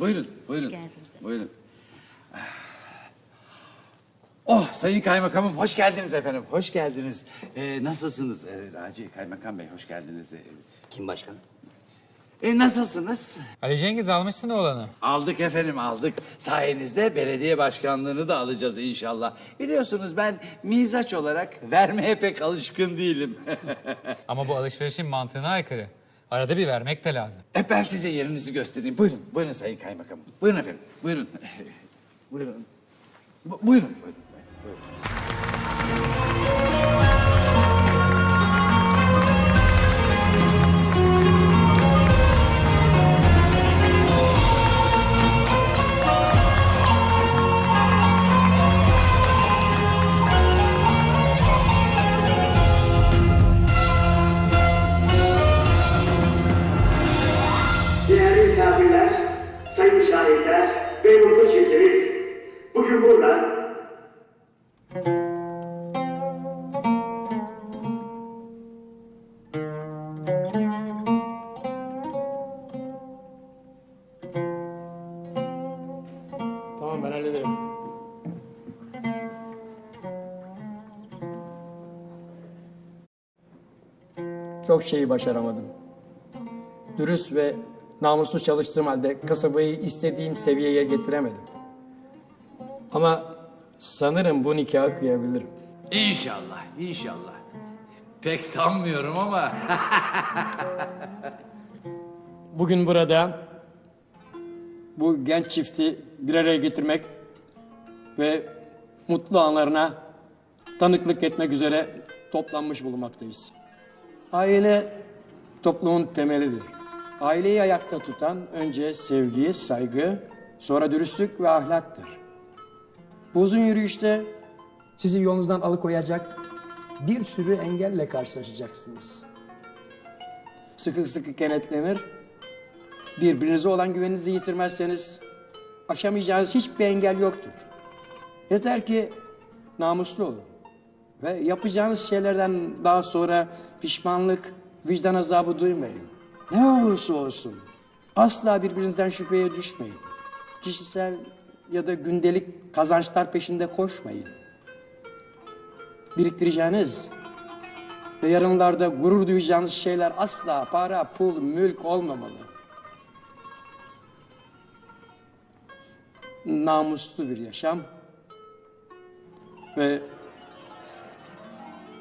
Buyurun, buyurun. geldiniz. Buyurun. Oh, Sayın Kaymakamım hoş geldiniz efendim. Hoş geldiniz. Ee, nasılsınız? Ee, Raci Kaymakam Bey hoş geldiniz. Ee, Kim başkan? E, nasılsınız? Ali Cengiz almışsın oğlanı. Aldık efendim aldık. Sayenizde belediye başkanlığını da alacağız inşallah. Biliyorsunuz ben mizaç olarak vermeye pek alışkın değilim. Ama bu alışverişin mantığına aykırı. Arada bir vermek de lazım. e ben size yerinizi göstereyim. Buyurun, buyurun Sayın Kaymakamım. Buyurun efendim, buyurun. buyurun. Bu- buyurun, buyurun. buyurun. Burada Tamam ben hallederim. Çok şeyi başaramadım. Dürüst ve namuslu çalıştığım halde kasabayı istediğim seviyeye getiremedim. Ama sanırım bu nikahı kıyabilirim. İnşallah, inşallah. Pek sanmıyorum ama Bugün burada bu genç çifti bir araya getirmek ve mutlu anlarına tanıklık etmek üzere toplanmış bulunmaktayız. Aile toplumun temelidir. Aileyi ayakta tutan önce sevgi, saygı, sonra dürüstlük ve ahlaktır. Bu uzun yürüyüşte sizi yolunuzdan alıkoyacak bir sürü engelle karşılaşacaksınız. Sıkı sıkı kenetlenir, birbirinize olan güveninizi yitirmezseniz aşamayacağınız hiçbir engel yoktur. Yeter ki namuslu olun. Ve yapacağınız şeylerden daha sonra pişmanlık, vicdan azabı duymayın. Ne olursa olsun asla birbirinizden şüpheye düşmeyin. Kişisel ya da gündelik kazançlar peşinde koşmayın. Biriktireceğiniz ve yarınlarda gurur duyacağınız şeyler asla para, pul, mülk olmamalı. Namuslu bir yaşam ve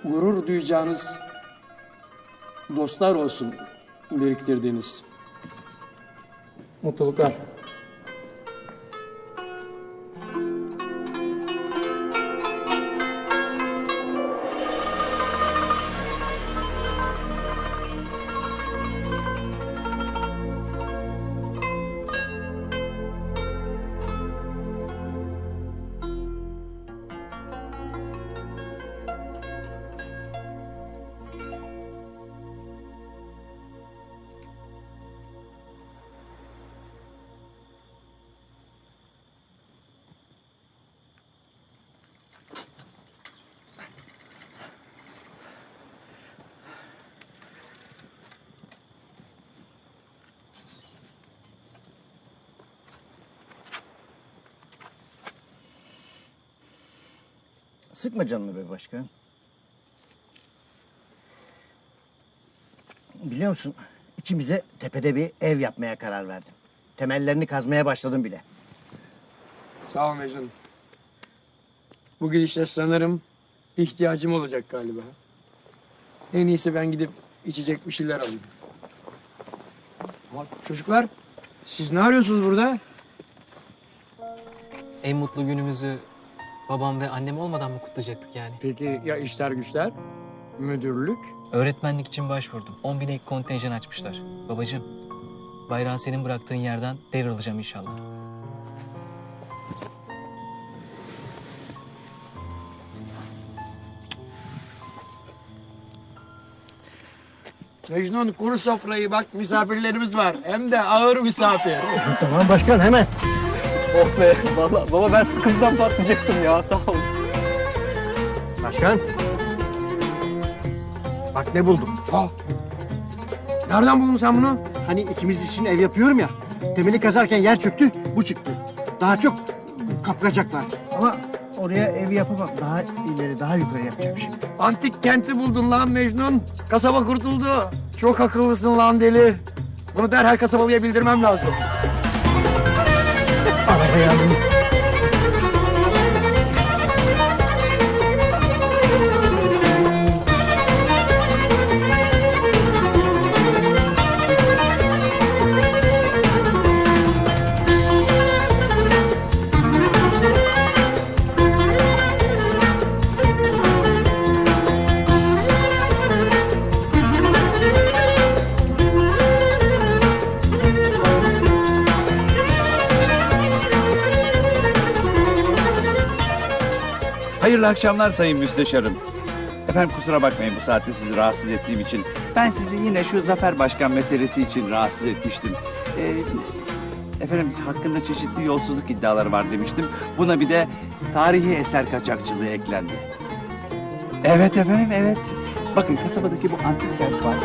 gurur duyacağınız dostlar olsun biriktirdiğiniz. Mutluluklar. Sıkma canını be başkan. Biliyor musun? İkimize tepede bir ev yapmaya karar verdim. Temellerini kazmaya başladım bile. Sağ ol Mecnun. Bu gidişle sanırım ihtiyacım olacak galiba. En iyisi ben gidip içecek bir şeyler alayım. Ama çocuklar siz ne arıyorsunuz burada? En mutlu günümüzü babam ve annem olmadan mı kutlayacaktık yani? Peki ya işler güçler? Müdürlük? Öğretmenlik için başvurdum. 10 bin ek kontenjan açmışlar. Babacığım, bayrağı senin bıraktığın yerden devralacağım inşallah. Mecnun kuru sofrayı bak misafirlerimiz var. Hem de ağır misafir. Tamam başkan hemen. Oh be vallahi baba ben sıkıntıdan patlayacaktım ya sağ ol. Başkan. Bak ne buldum. Ha. Nereden buldun sen bunu? Hani ikimiz için ev yapıyorum ya. Temeli kazarken yer çöktü, bu çıktı. Daha çok kapkacaklar. Ama oraya ev yapamam. Daha ileri, daha yukarı yapacağım şimdi. Antik kenti buldun lan Mecnun. Kasaba kurtuldu. Çok akıllısın lan deli. Bunu derhal kasabalıya bildirmem lazım. Araba yandı. Hayırlı akşamlar Sayın Müsteşarım. Efendim kusura bakmayın bu saatte sizi rahatsız ettiğim için. Ben sizi yine şu Zafer Başkan meselesi için rahatsız etmiştim. Ee, efendim hakkında çeşitli yolsuzluk iddiaları var demiştim. Buna bir de tarihi eser kaçakçılığı eklendi. Evet efendim evet. Bakın kasabadaki bu antik kent var.